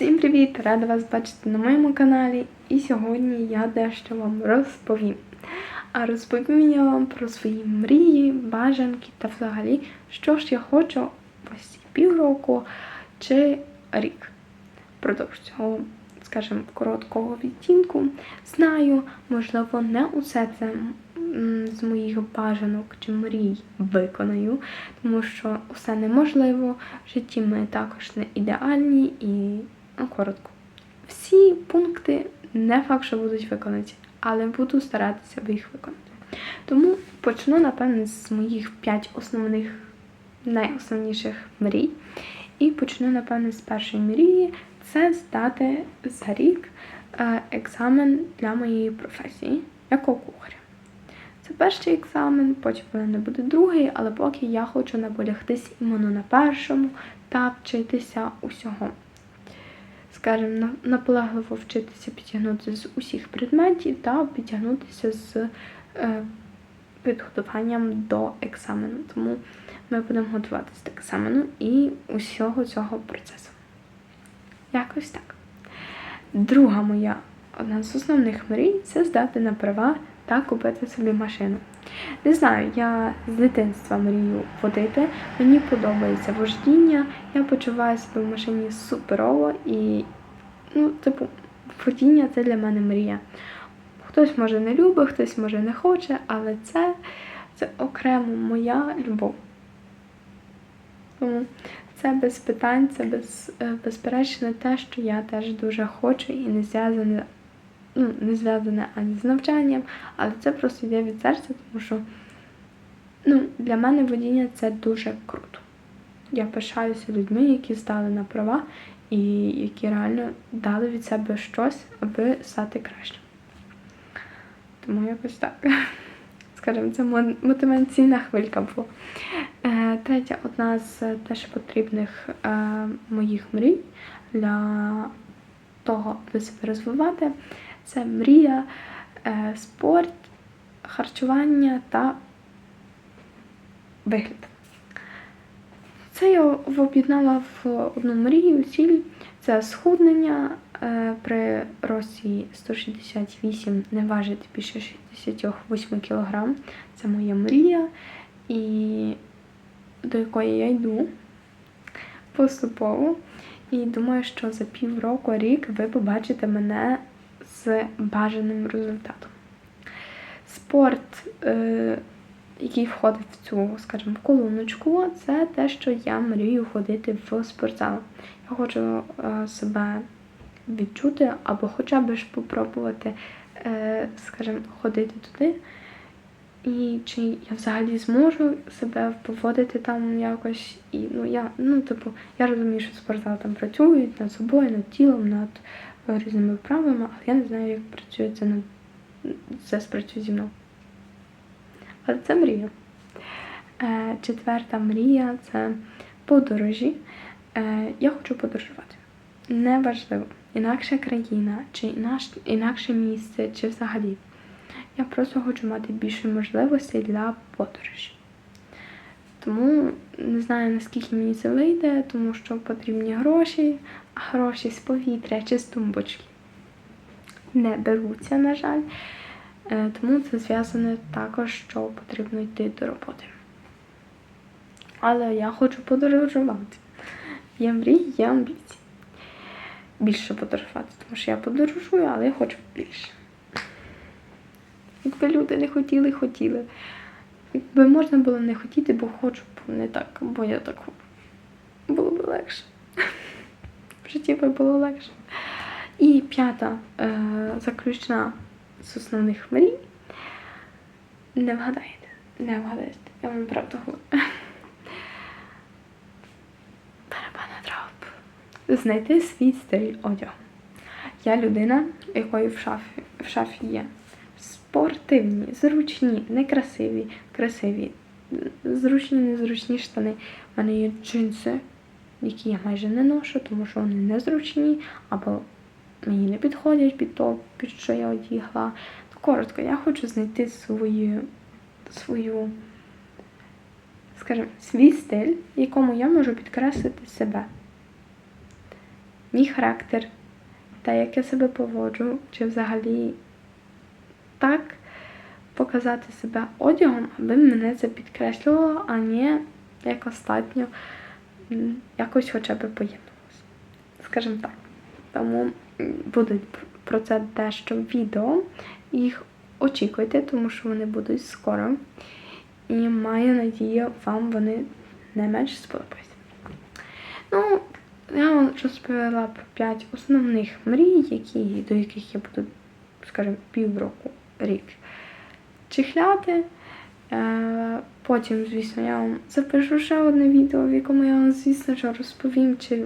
Всім привіт! Рада вас бачити на моєму каналі. І сьогодні я дещо вам розповім. А розповім я вам про свої мрії, бажанки та взагалі, що ж я хочу ось півроку чи рік. Продовж цього, скажімо, короткого відтінку. Знаю, можливо, не усе це з моїх бажанок чи мрій виконаю, тому що все неможливо. В житті ми також не ідеальні і коротко. Всі пункти не факт, що будуть виконані, але буду старатися їх виконати. Тому почну, напевне, з моїх 5 основних, найосновніших мрій. І почну, напевне, з першої мрії це здати за рік е, екзамен для моєї професії як кухаря. Це перший екзамен, потім в мене буде другий, але поки я хочу наполягтись іменно на першому та вчитися усього. Скажімо, наполегливо вчитися підтягнути з усіх предметів та підтягнутися з е, підготуванням до екзамену. Тому ми будемо готуватися до екзамену і усього цього процесу. Якось так. Друга моя одна з основних мрій це здати на права та купити собі машину. Не знаю, я з дитинства мрію водити. Мені подобається вождіння. Я почуваю себе в машині суперово і, ну, типу, водіння це для мене мрія. Хтось може не любить, хтось може не хоче, але це, це окремо моя любов. Тому це без питань, це без, е, безперечно те, що я теж дуже хочу і не зв'язане, ну, не зв'язане ані з навчанням, але це просто йде від серця, тому що ну, для мене водіння це дуже круто. Я пишаюся людьми, які стали на права і які реально дали від себе щось, аби стати кращим. Тому якось так. Скажімо, це мотиваційна хвилька була. Е, Третя одна з теж потрібних е, моїх мрій для того, аби себе розвивати, це мрія, е, спорт, харчування та вигляд. Це я об'єднала в одну мрію, ціль це схуднення е, при рості 168, не важити більше 68 кг. Це моя мрія, і до якої я йду поступово. І думаю, що за півроку, рік ви побачите мене з бажаним результатом. Спорт, е, який входить в цю, скажімо, колоночку, це те, що я мрію ходити в спортзал. Я хочу е, себе відчути або хоча б ж попробувати, е, скажімо, ходити туди. І чи я взагалі зможу себе поводити там якось. І ну я, ну, типу, я розумію, що спортзал там працюють над собою, над тілом, над різними вправами, але я не знаю, як працює це над це спрацює зі мною. Але це мрія. Е, четверта мрія це подорожі. Е, я хочу подорожувати. Неважливо, інакша країна, чи інакше місце, чи взагалі. Я просто хочу мати більше можливостей для подорожі. Тому не знаю, наскільки мені це вийде, тому що потрібні гроші, гроші з повітря чи з тумбочки не беруться, на жаль. Е, Тому це зв'язане також, що потрібно йти до роботи. Але я хочу подорожувати. Є мрії, є амбіції. Більше подорожувати, тому що я подорожую, але я хочу більше. Якби люди не хотіли, хотіли. Якби можна було не хотіти, бо хочу, бо не так, бо я так. Було б легше. Житті би було легше. І п'ята е, заключна з основних мрій. Не вгадаєте, не вгадаєте. Я вам правду говорю. Барабана дроб. Знайти свій стиль одягу. Я людина, якої в шафі, в шафі є спортивні, зручні, некрасиві, красиві, зручні, незручні штани. У мене є джинси, які я майже не ношу, тому що вони незручні, або мені не підходять під то, під що я одягла. Коротко, я хочу знайти свою, свою, скажімо, свій стиль, якому я можу підкреслити себе. мій характер, те, як я себе поводжу, чи взагалі так показати себе одягом, аби мене це підкреслювало, а не як остатньо якось хоча б поєднувалося. Скажімо так. Тому будуть про це дещо відео. Їх очікуйте, тому що вони будуть скоро. І маю надію, вам вони не менш сподобаються. Ну, я вам розповіла про 5 основних мрій, які, до яких я буду, скажімо, півроку, рік чихляти. Е, Потім, звісно, я вам запишу ще одне відео, в якому я вам, звісно, що розповім, чи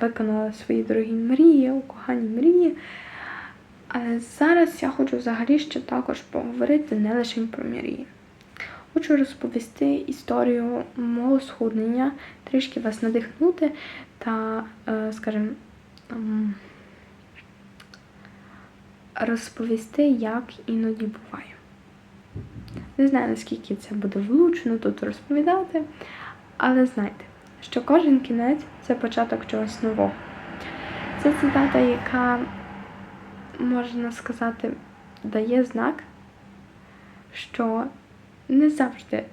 виконала свої дорогі мрії, укохані мрії. Але зараз я хочу взагалі ще також поговорити не лише про мрії. Хочу розповісти історію мого схуднення, трішки вас надихнути та, е, скажімо, розповісти, як іноді буває. Не знаю, наскільки це буде влучно тут розповідати, але знайте, що кожен кінець це початок чогось нового. Це цитата, яка, можна сказати, дає знак, що не завжди,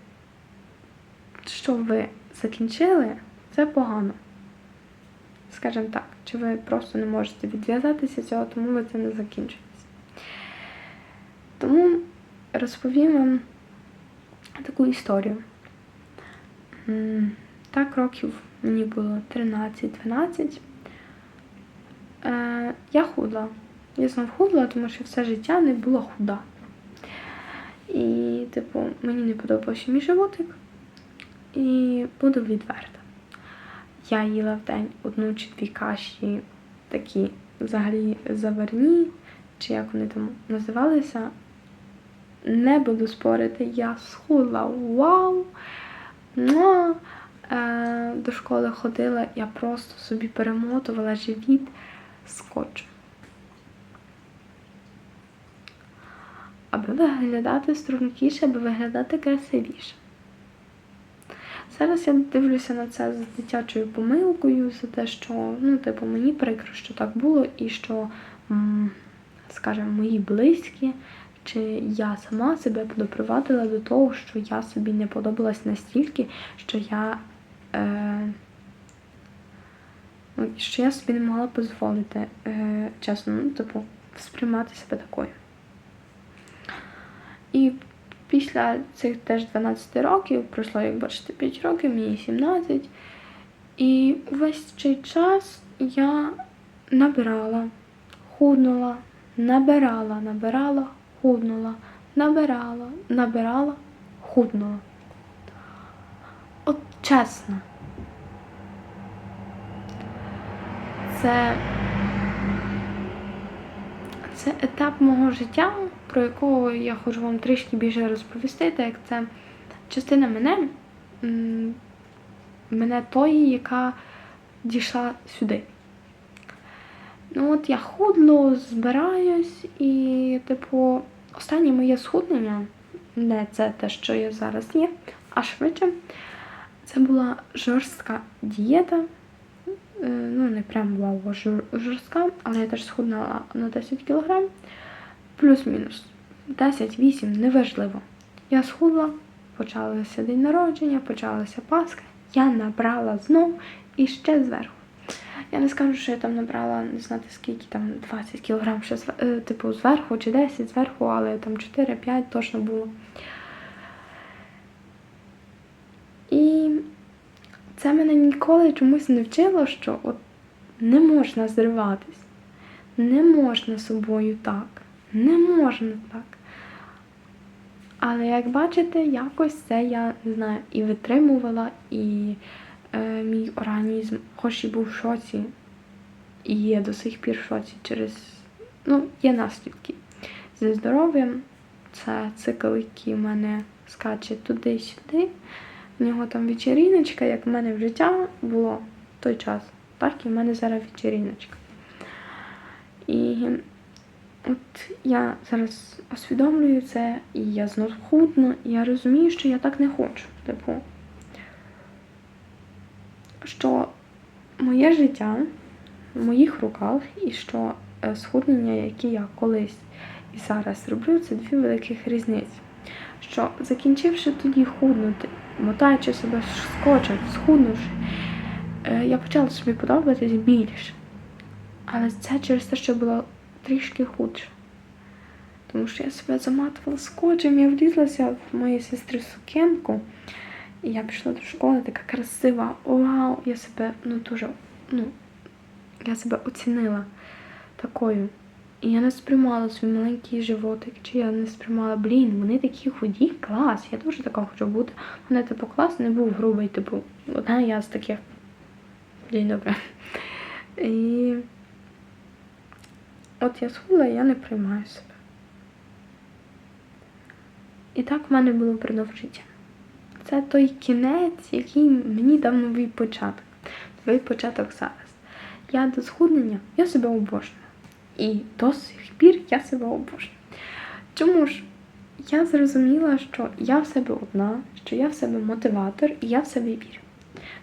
що ви закінчили, це погано. Скажімо так, чи ви просто не можете відв'язатися цього, тому ви це не закінчуєте. Тому розповім вам таку історію. Так, років мені було 13-12. Е, Я худла. Я знов худла, тому що все життя не була худа. І, типу, мені не подобався мій животик. І буду відверта. Я їла в день одну чи дві каші, такі взагалі заварні, чи як вони там називалися. Не буду спорити, я схудла. Вау! Муа! Е, до школи ходила, я просто собі перемотувала живіт скотчем. Аби виглядати стрункіше, аби виглядати красивіше. Зараз я дивлюся на це з дитячою помилкою, за те, що ну, типу, мені прикро, що так було, і що, скажімо, мої близькі, чи я сама себе допривадила до того, що я собі не подобалась настільки, що я, е, ну, що я собі не могла дозволити, е, чесно, ну, типу, сприймати себе такою. І після цих теж 12 років, пройшло, як бачите, 5 років, мені 17. І увесь цей час я набирала, худнула, набирала, набирала, худнула, набирала, набирала, худнула. От чесно. Це це етап мого життя, про якого я хочу вам трішки більше розповісти, так як це частина мене, мене тої, яка дійшла сюди. Ну от я худну, збираюсь, і, типу, останнє моє схуднення, не це те, що я зараз є, а швидше, це була жорстка дієта. Е, Ну, не прям вау жорстка, але я теж схуднула на 10 кг. Плюс-мінус. 10-8, неважливо. Я схудла, почалося день народження, почалася Пасха. Я набрала знов і ще зверху. Я не скажу, що я там набрала не знати скільки, там 20 кг ще е, типу зверху чи 10 зверху, але там 4-5 точно було. І це мене ніколи чомусь не вчило, що от не можна зриватись, не можна собою так, не можна так. Але як бачите, якось це я не знаю, і витримувала, і е, мій організм, хоч і був в шоці, і є до сих пір в шоці через. Ну, є наслідки. Зі здоров'ям це цикл, який в мене скаче туди-сюди. В нього там вечеріночка, як в мене в життя було в той час, так і в мене зараз вечеріночка. І от я зараз усвідомлюю це, і я знов худну, і я розумію, що я так не хочу. Типу, що моє життя в моїх руках, і що е, схуднення, які я колись і зараз роблю, це дві великих різниці. Що закінчивши тоді худнути, мотаючи себе скотчем, схуднувши, е, я почала собі подобатись більше. Але це через те, що було трішки худше. Тому що я себе заматувала скотчем, я влізлася в моєї сестри сукенку. І я пішла до школи, така красива. Вау! Я себе ну дуже, ну, я себе оцінила такою. І я не сприймала свій маленький животик, чи я не сприймала, блін, вони такі худі, клас, я дуже така хочу бути. Мене типу клас не був грубий, типу, одна я з таких. Блін, добре. І от я схудла, я не приймаю себе. І так в мене було впродовж життя. Це той кінець, який мені дав новий початок. Новий початок зараз. Я до схуднення, я себе обожнюю. І до сих пір я себе обожнюю. Чому ж? Я зрозуміла, що я в себе одна, що я в себе мотиватор і я в себе вірю.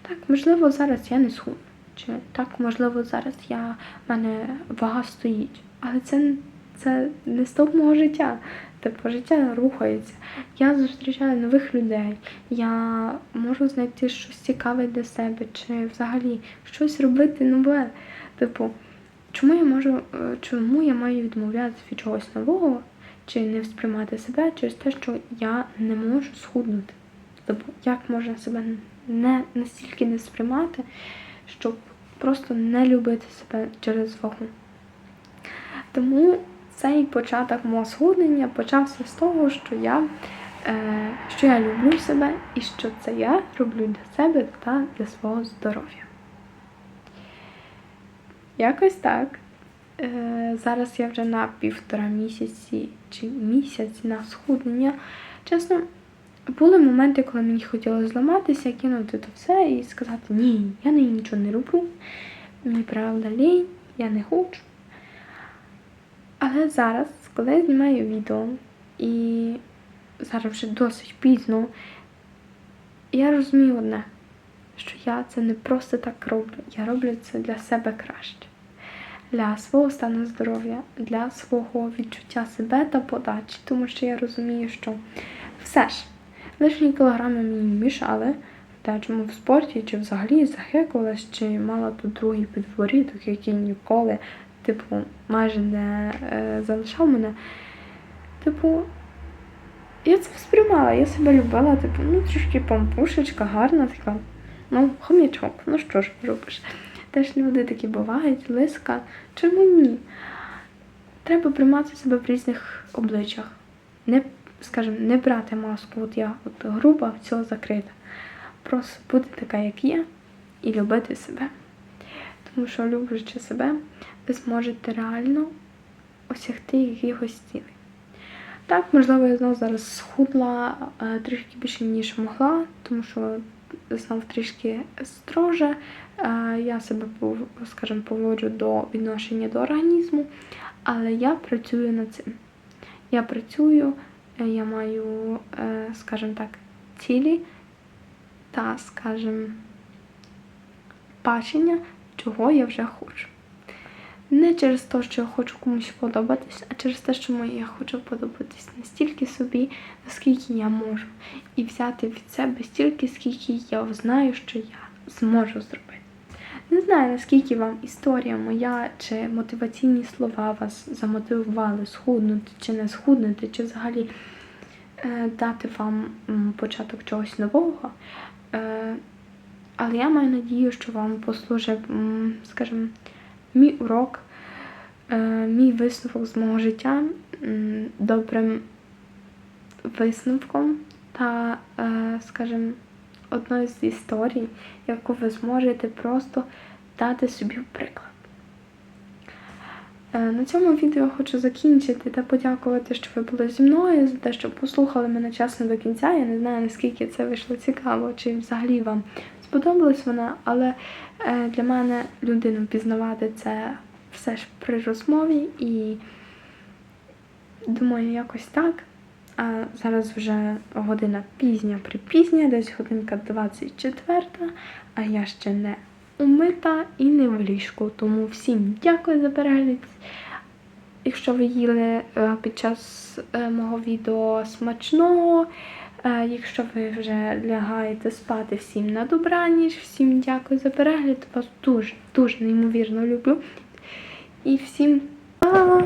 Так, можливо, зараз я не схудну. Чи так, можливо, зараз я, в мене вага стоїть. Але це, це не стоп мого життя. Типу, життя рухається. Я зустрічаю нових людей. Я можу знайти щось цікаве для себе, чи взагалі щось робити нове. Типу, чому я можу, е, чому я маю відмовлятися від чогось нового, чи не сприймати себе через те, що я не можу схуднути? Тобто, як можна себе не настільки не сприймати, щоб просто не любити себе через вагу? Тому цей початок мого схуднення почався з того, що я, е, що я люблю себе і що це я роблю для себе та для свого здоров'я. Якось так. Е, зараз я вже на півтора місяці чи місяць на схуднення. Чесно, були моменти, коли мені хотілося зламатися, кинути то все і сказати, ні, я не нічого не роблю, мені правда лінь, я не хочу. Але зараз, коли я знімаю відео, і зараз вже досить пізно, я розумію одне, що я це не просто так роблю. Я роблю це для себе краще, для свого стану здоров'я, для свого відчуття себе та подачі, тому що я розумію, що все ж лишні кілограми мені мішали. Та чому в спорті, чи взагалі захекувалась, чи мала тут другий підворіток, який ніколи типу, майже не е, залишав мене. Типу, я це сприймала, я себе любила, типу, ну трішки пампушечка, гарна така. Ну, хом'ячок, ну що ж робиш? Теж люди такі бувають, лиска. Чому ні? Треба приймати себе в різних обличчях. Не, скажімо, не брати маску, от я от груба, все закрита. Просто бути така, як є, і любити себе. Тому що, люблячи себе, ви зможете реально осягти якихось цілей. Так, можливо, я знову зараз схудла е, трішки більше, ніж могла, тому що знову трішки строже. Е, я себе, скажімо, поводжу до відношення до організму, але я працюю над цим. Я працюю, е, я маю, скажімо так, цілі та, скажімо, бачення, чого я вже хочу. Не через те, що я хочу комусь подобатись, а через те, що я хочу подобатись настільки собі, наскільки я можу. І взяти від себе стільки, скільки я знаю, що я зможу зробити. Не знаю, наскільки вам історія моя чи мотиваційні слова вас замотивували схуднути чи не схуднути, чи взагалі е, дати вам початок чогось нового. Е, але я маю надію, що вам послужив, скажімо, мій урок, е, мій висновок з мого життя добрим висновком та, е, скажімо, одною з історій, яку ви зможете просто дати собі в приклад. Е, На цьому відео хочу закінчити та подякувати, що ви були зі мною, за те, що послухали мене чесно до кінця. Я не знаю, наскільки це вийшло цікаво, чи взагалі вам сподобалась вона, але е, для мене людину пізнавати це все ж при розмові і думаю, якось так. А зараз вже година пізня припізня, десь годинка 24, а я ще не умита і не в ліжку. Тому всім дякую за перегляд. Якщо ви їли е, під час е, мого відео смачного, якщо ви вже лягаєте спати всім на добраніч, всім дякую за перегляд. Вас дуже, дуже неймовірно люблю. І всім па!